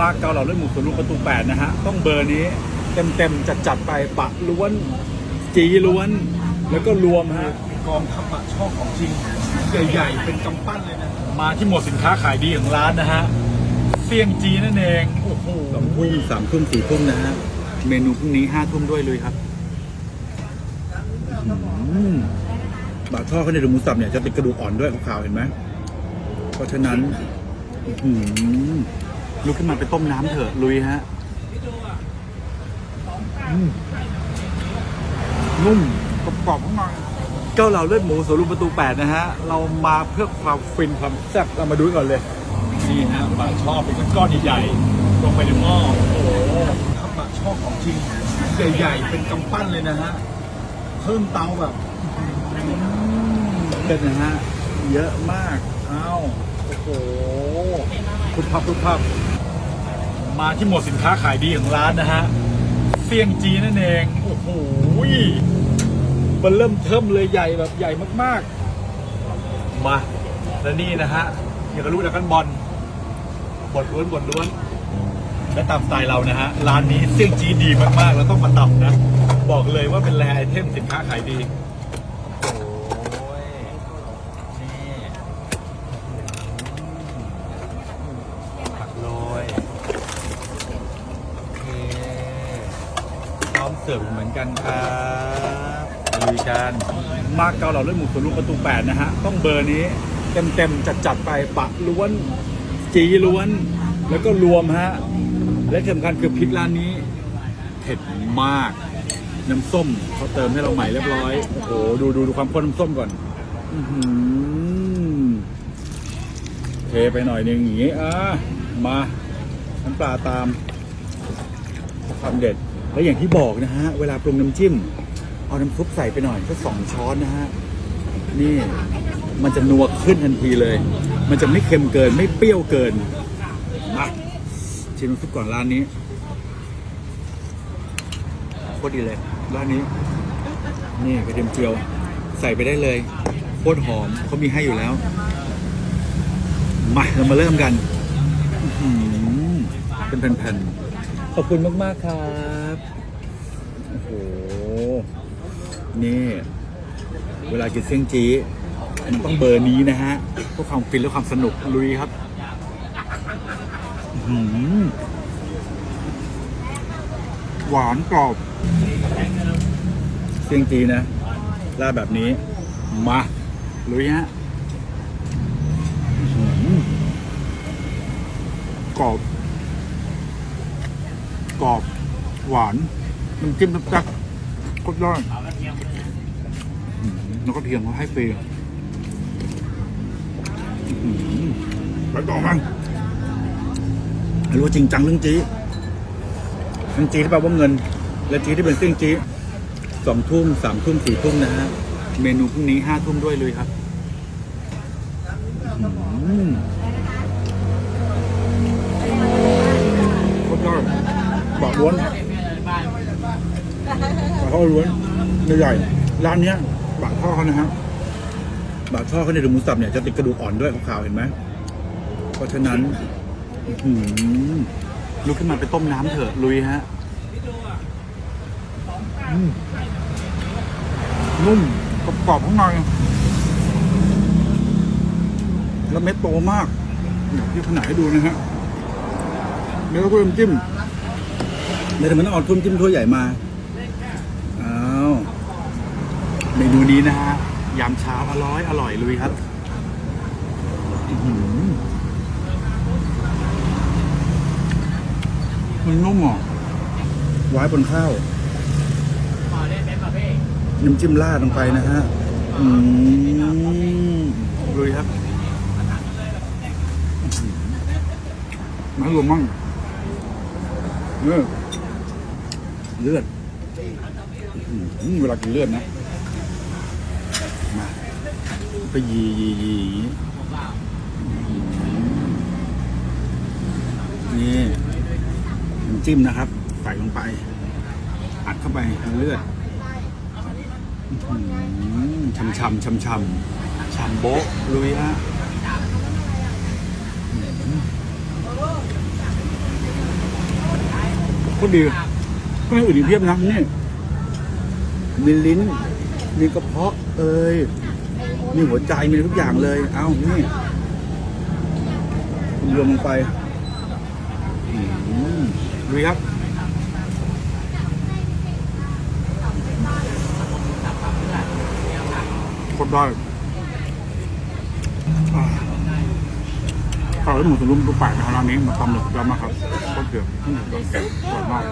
มาเกาเหลาเลือดหมูสวนลุมประตูแปดนะฮะ ต้องเบอร์นี้เต็มเต็มจัดจัดๆไปปะล้วน จีล้วน แล้วก็รวมฮะกองทัพปะช่องของจริงใหญ่ๆเป็นกำปั้นเลยนะ มาที่หมวดสินค้าขายดีของร้านนะฮะเสี่ยงจีนั่นเองโอ้โหสองทุ่มสามทุ่มสี่ทุ่มนะฮะเมนูพรุ่งนี้ห้าทุ่มด้วยเลยครับอืมบะช่อเขาในยดูหมูสับเนี่ยจะติดกระดูกอ่อนด้วยขาวๆเห็นไหมเพราะฉะนั้น อื้อหือ ลุกขึ้นมาไปต้มน้ำเถอะ ลุยฮะอืมนุ่มกรอบๆข้างในเกาเหลาเลือดหมูสวนลุมประตูแปดนะฮะ เรามาเพื่อความฟินความแซ่บเรามาดูก่อนเลย นี่ฮะปลาชอบเป็นก้อนๆใหญ่ๆลงไปในหม้อโอ้โหทัพปะช่องของจริงใหญ่ๆเป็นกำปั้นเลยนะฮะเพิ่มเตาแบบเป็นนะฮะ เยอะมาก อ้าว โอ้โหพุบพับพุบพับ มาที่หมวดสินค้าขายดีของร้านนะฮะเสี่ยงจีนั่นเอง โอ้โหมันเริ่มเทิมเลยใหญ่แบบใหญ่มากๆ มาและนี่นะฮะอย่างกับรู้ดักกันบอลบทล้วนบทล้วน และตามสไตล์เรานะฮะร้านนี้เสี่ยงจีดีมากๆ แล้วต้องมาตำนะ บอกเลยว่าเป็นแรไอเทมสินค้าขายดี โอ้ยนี่ผักโรยโอเคพ ร้อมเสิร์ฟเหมือนกันครับลุยกันมากเกาเหลาเลือดหมูสวนลุมประตูแปดนะฮะ ต้องเบอร์นี้เต็มเต็มจัดๆไปปะล้วนจีล้วน แล้วก็รวมฮะ และสำคัญคือพริกร้านนี้เผ็ดมาก น้ำส้มเขาเติมให้เราใหม่เรียบร้อย โอ้โหดูดูดูความข้นน้ำส้มก่อนเทไปหน่อยหนึ่งอย่างงี้อะมาน้ำปลาตามความเด็ด แล้วอย่างที่บอกนะฮะ เวลาปรุงน้ำจิ้ม เอาน้ำซุปใส่ไปหน่อยก็สองช้อนนะฮะ นี่มันจะนัวขึ้นทันทีเลย มันจะไม่เค็มเกินไม่เปรี้ยวเกิน มาชิมน้ำซุปก่อนร้านนี้โคตรดีเลยร้านนี้ นี่กระเทียมเจียวใส่ไปได้เลยโคตรหอมเขามีให้อยู่แล้ว มาเรามาเริ่มกันอื้อหือเป็นแผ่นๆ ขอบคุณมาก ๆ ครับ นี่เวลากินเซี่ยงจี้มันต้องเบอร์นี้นะฮะเพื่อความฟินและความสนุกลุยครับหือหวานกรอบเซียงจีนะราดแบบนี้ มาลุยฮะหือกรอบ กรอบ หวานน้ำจิ้มน้ำจักก็ยอด แล้วก็เทียมเขาให้ฟรีอื้อหือไปต่อมันรู้จริงจังเรื่องจีทั้งจีที่แปลว่าเงิน และจีที่เป็นเสี่ยงจีสองทุ่มสามทุ่มสี่ทุ่มนะฮะ เมนูพรุ่งนี้ห้าทุ่มด้วยเลยครับอื้อหือโคตรยอดปากล้วนปากท่อล้วนใหญ่ๆร้านเนี้ย ปากท่อเขานะฮะปากท่อเขาในดูหมูสับเนี่ยจะติดกระดูกอ่อนด้วยขาวๆเห็นไหมเพราะฉะนั้นหือลุกขึ้นมาไปต้มน้ำเถอะลุยฮะนุ่มกรอบข้างในแล้วเม็ดโตมากที่ขนาดให้ดูนะฮะเนื้อก็น้ำจิ้มเลยทำไมต้องเอาทุ่มจิ้มถ้วยใหญ่มาอ้าว เมนูนี้นะฮะยามเช้าอร่อยอร่อยลุยครับอือมันนุ่มอะไว้บนข้าวน้ำจิ้มราดลงไปนะฮะ อืมลุยครับมารวมมั่งเลือดเลือดอืมเวลากินเลือดนะ มา ไปยียียีอย่างนี้นี่น้ำจิ้มนะครับ ใส่ลงไป อัดเข้าไปเลือดช่ำช่ำช่ำช่ำช่ำโบ๊ะลุยฮะก็ดีก็ให้อื่นอีกเพียบนะนี่มีลิ้น มีกระเพาะเอ้ย มีหัวใจมีทุกอย่างเลย เอานี่คุณรวมลงไปอืมดูครับคตรได้อ่าข้าวหมูตุ๋นรุ่มตัวแปลกนะครับร้านนี้มาทำเลยยอดมากครับโคตรเดือดอืมอร่อยมาก